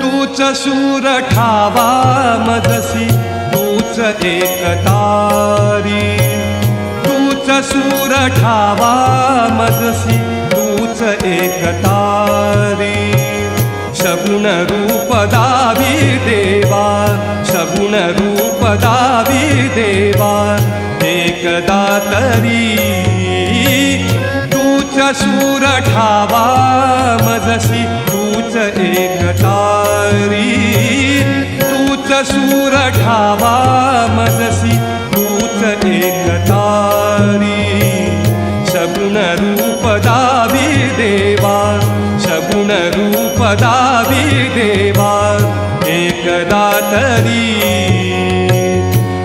तूच सूर ठावा मजसी तूच एकतारी तूच सूर ठावा मजसी च एकतारी। सगुण देवा दावी देवा एकदातरी। तू च एकदा तरी तूच सूरठावा मदसि तूच एक तारी तु सूरठावा मदसि तूच एता दावी देवा एकदा तरी.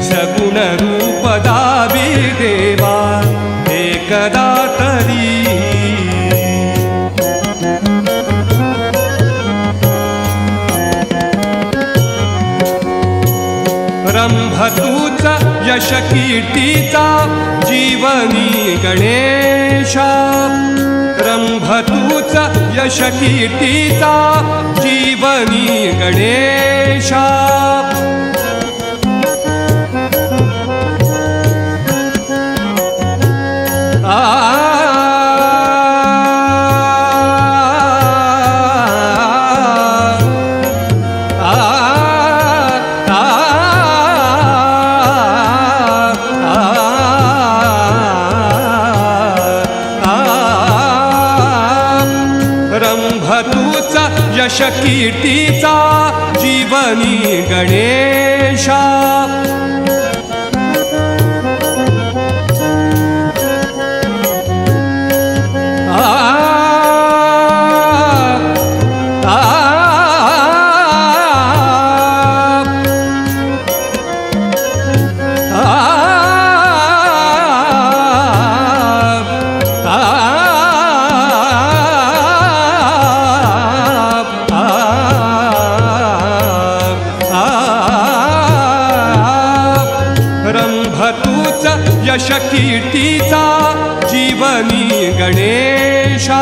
सगुण रूप दावी देवा एकदा तरी. रंभतूचा यश कीर्तीचा जीवनी गणेशा. रंभतूचा यश कीर्तीचा जीवनी गणेशा। यश कीर्तीचा जीवनी गणेशा. यश कीर्तीचा जीवनी गणेशा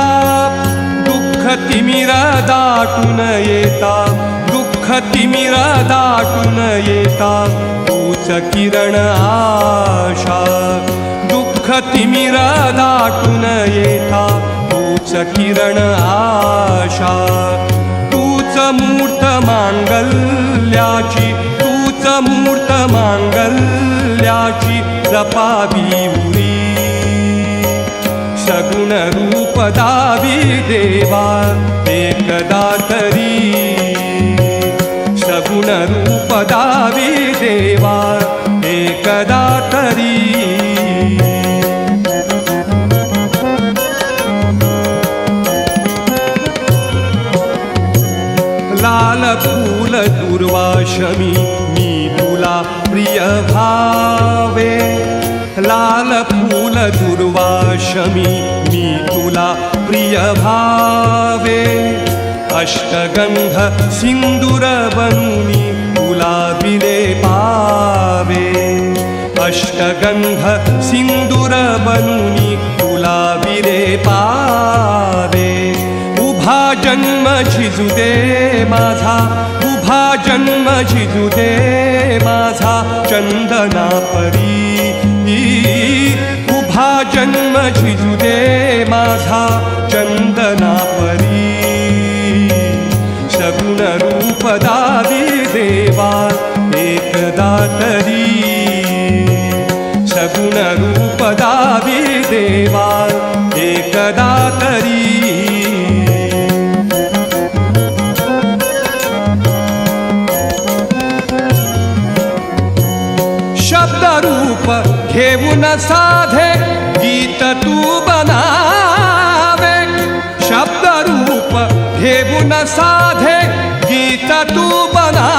दुःख तिमिर दाटून येता दुःख तिमिर दाटून येता तूच किरण आशा दुःख तिमिर दाटून येता तूच किरण आशा. तूच मूर्त मांगल्याची तूच मूर्त मांगल्याची जपावी उरी सगुण रूप दावी देवा एकदा तरी. सगुण रूप दावी देवा एकदा तरी. लाल फूल दुर्वाशमी भावे लाल फूल दुर्वाशमी मी तुला प्रिय भावे। अष्टगंध सिंदूर बनूनी तुला विले पावे। अष्टगंध सिंदूर बनूनी तुला विले पावे। दे माझा उभा जन्म झिजू दे माझा चंदना परी। उभा जन्म झिजू दे माझा चंदना परी। रूप दावी देवा एकदा तरी साधे गीत तू बनावे शब्दरूप घेऊन साधे गीत तू बना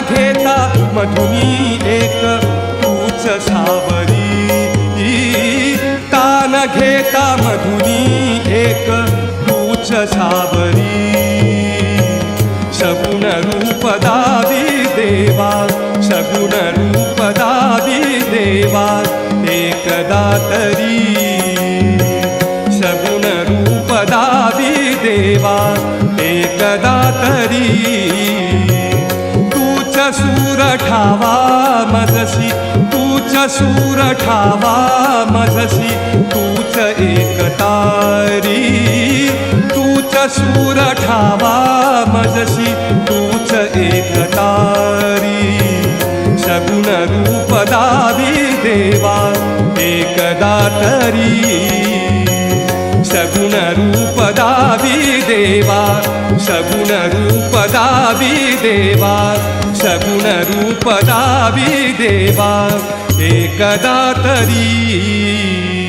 घेता मधुनी एक तूच सावरी। तान घेता मधुनी एक तूच सावरी। सगुण रूपदाि देवा सगुण रूपदािवा एकी सगुण रूपदादिवा ए सूर ठावा मजसी तूच सूर ठावा मजसी तूच एकतारी तूच सूर ठावा मजसी तूच एकतारी सगुण रूप दावी देवा एकदा तरी सगुण रूप दावी देवा सगुण रूप दावी देवा। शगुणरूपदा विदेवा एकदा तरी